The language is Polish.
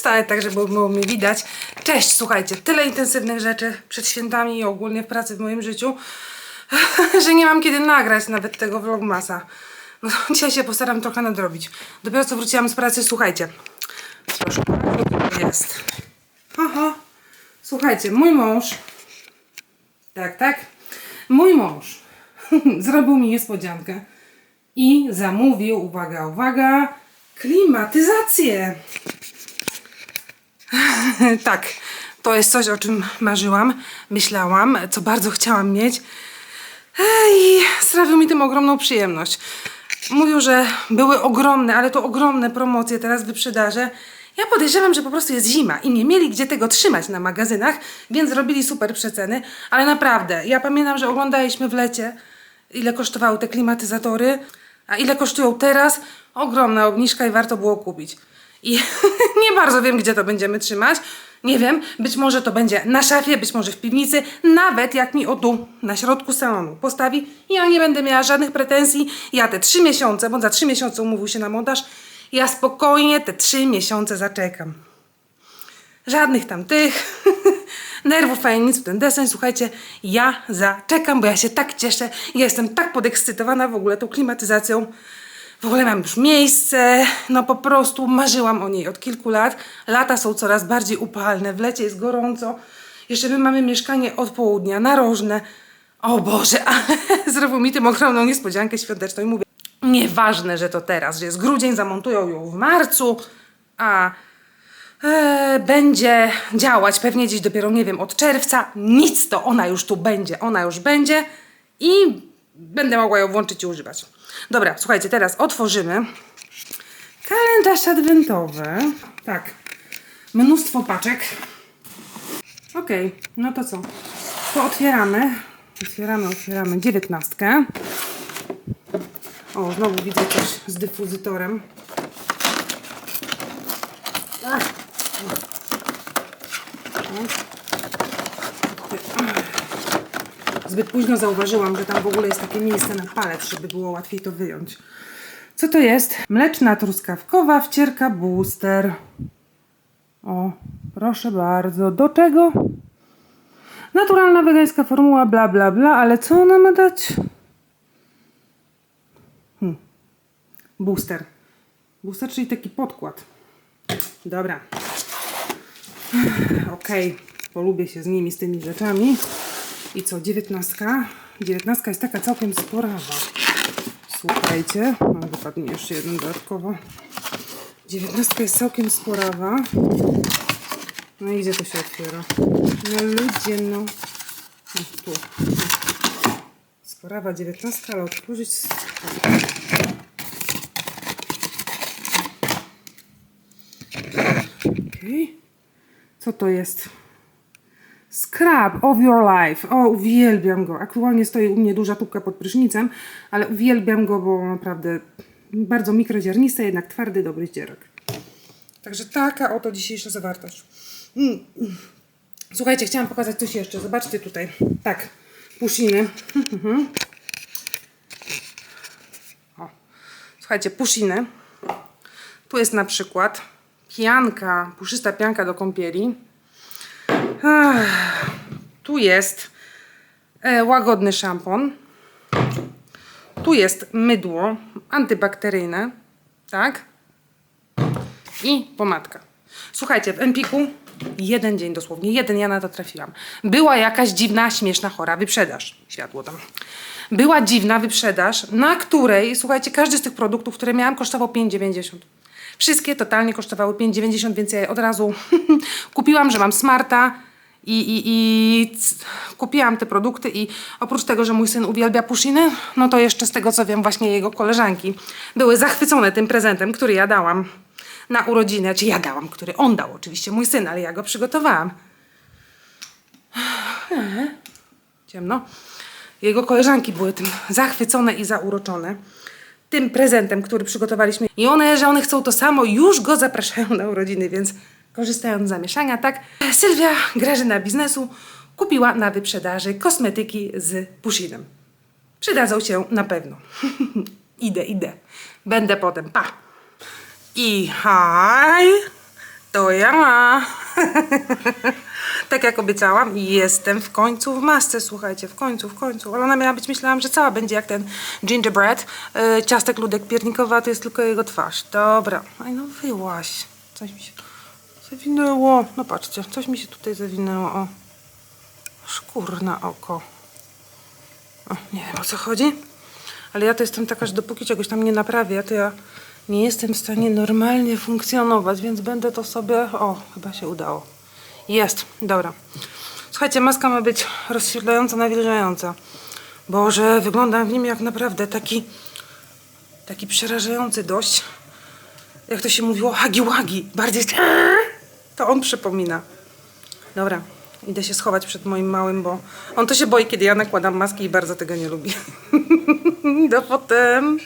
Wstanę tak, żeby było mnie widać. Cześć, słuchajcie, tyle intensywnych rzeczy przed świętami i ogólnie w pracy w moim życiu, że nie mam kiedy nagrać nawet tego vlogmasa. No, dzisiaj się postaram trochę nadrobić. Dopiero co wróciłam z pracy, słuchajcie. Proszę, to jest. Aha. Słuchajcie, mój mąż tak, tak. Mój mąż zrobił mi niespodziankę i zamówił, uwaga, uwaga, klimatyzację. tak, to jest coś, o czym marzyłam, myślałam, co bardzo chciałam mieć. I sprawił mi tym ogromną przyjemność. Mówił, że były ogromne, ale to ogromne promocje teraz w wyprzedaży. Ja podejrzewam, że po prostu jest zima i nie mieli gdzie tego trzymać na magazynach, więc zrobili super przeceny. Ale naprawdę, ja pamiętam, że oglądaliśmy w lecie, ile kosztowały te klimatyzatory, a ile kosztują teraz. Ogromna obniżka i warto było kupić. I nie bardzo wiem, gdzie to będziemy trzymać. Nie wiem, być może to będzie na szafie, być może w piwnicy, nawet jak mi o tu, na środku salonu postawi. Ja nie będę miała żadnych pretensji. Ja te trzy miesiące, bo za trzy miesiące umówił się na montaż, ja spokojnie te trzy miesiące zaczekam. Żadnych tam tych nerwów, ani nic w ten deseń. Słuchajcie, ja zaczekam, bo ja się tak cieszę. Ja jestem tak podekscytowana w ogóle tą klimatyzacją. W ogóle mam już miejsce, no po prostu marzyłam o niej od kilku lat. Lata są coraz bardziej upalne, w lecie jest gorąco. Jeszcze my mamy mieszkanie od południa, narożne. O Boże, ale zrobił mi tym ogromną niespodziankę świąteczną i mówię, nieważne, że to teraz, że jest grudzień, zamontują ją w marcu, a e, będzie działać pewnie gdzieś dopiero, nie wiem, od czerwca. Nic to, ona już tu będzie, ona już będzie i będę mogła ją włączyć i używać. Dobra, słuchajcie, teraz otworzymy kalendarz adwentowy. Tak, mnóstwo paczek. Okej, no to co? To otwieramy. Otwieramy, otwieramy dziewiętnastkę. O, znowu widzę coś z dyfuzytorem. Ach. Zbyt późno zauważyłam, że tam w ogóle jest takie miejsce na palec, żeby było łatwiej to wyjąć. Co to jest? Mleczna truskawkowa wcierka booster. O, proszę bardzo. Do czego? Naturalna wegańska formuła, bla bla bla, ale co ona ma dać? Hmm. Booster. Booster, czyli taki podkład. Dobra. Okej, polubię się z nimi, z tymi rzeczami. I co, dziewiętnastka? Dziewiętnastka jest taka całkiem sporawa. Słuchajcie, mam wypadł mi jeszcze jeden dodatkowo. Dziewiętnastka jest całkiem sporawa. No i gdzie to się otwiera? No ludzie, no. O, tu. Sporawa dziewiętnastka, ale otworzyć... Okej. Co to jest? Scrub of Your Life. O, uwielbiam go. Aktualnie stoi u mnie duża tubka pod prysznicem, ale uwielbiam go, bo naprawdę bardzo mikroziarnisty, jednak twardy, dobry zdzierek. Także taka oto dzisiejsza zawartość. Mm. Słuchajcie, chciałam pokazać coś jeszcze. Zobaczcie tutaj. Tak, pushiny. o. Słuchajcie, pushiny. Tu jest na przykład pianka, puszysta pianka do kąpieli. Ach, tu jest e, łagodny szampon. Tu jest mydło antybakteryjne, tak? I pomadka. Słuchajcie, w Empiku jeden dzień dosłownie, jeden ja na to trafiłam. Była jakaś dziwna, śmieszna, chora wyprzedaż. Światło tam. Była dziwna wyprzedaż, na której, słuchajcie, każdy z tych produktów, które miałam, kosztował 5,90. Wszystkie totalnie kosztowały 5,90, więc ja od razu kupiłam, że mam smarta i, i, i kupiłam te produkty i oprócz tego, że mój syn uwielbia pushiny, no to jeszcze z tego co wiem właśnie jego koleżanki były zachwycone tym prezentem, który ja dałam na urodziny, czy ja dałam, który on dał oczywiście, mój syn, ale ja go przygotowałam. Ciemno. Jego koleżanki były tym zachwycone i zauroczone tym prezentem, który przygotowaliśmy. I one, że one chcą to samo, już go zapraszają na urodziny, więc korzystając z zamieszania, tak, Sylwia, Grażyna biznesu, kupiła na wyprzedaży kosmetyki z pushinem. Przydadzą się na pewno. idę, idę. Będę potem. Pa! I haj! To ja. tak jak obiecałam, jestem w końcu w masce, słuchajcie, w końcu, w końcu. Ale ona miała być, myślałam, że cała będzie jak ten gingerbread. Yy, ciastek ludek piernikowa, to jest tylko jego twarz. Dobra. Aj no wyłaś. Coś mi się zawinęło. No patrzcie, coś mi się tutaj zawinęło. O. Szkur na oko. O, nie wiem o co chodzi. Ale ja to jestem taka, że dopóki czegoś tam nie naprawię, to ja nie jestem w stanie normalnie funkcjonować, więc będę to sobie... O, chyba się udało. Jest, dobra. Słuchajcie, maska ma być rozświetlająca, nawilżająca. Boże, wyglądam w nim jak naprawdę taki... Taki przerażający dość. Jak to się mówiło, hagi-wagi. Bardziej to on przypomina. Dobra, idę się schować przed moim małym, bo on to się boi, kiedy ja nakładam maski i bardzo tego nie lubi. Do potem.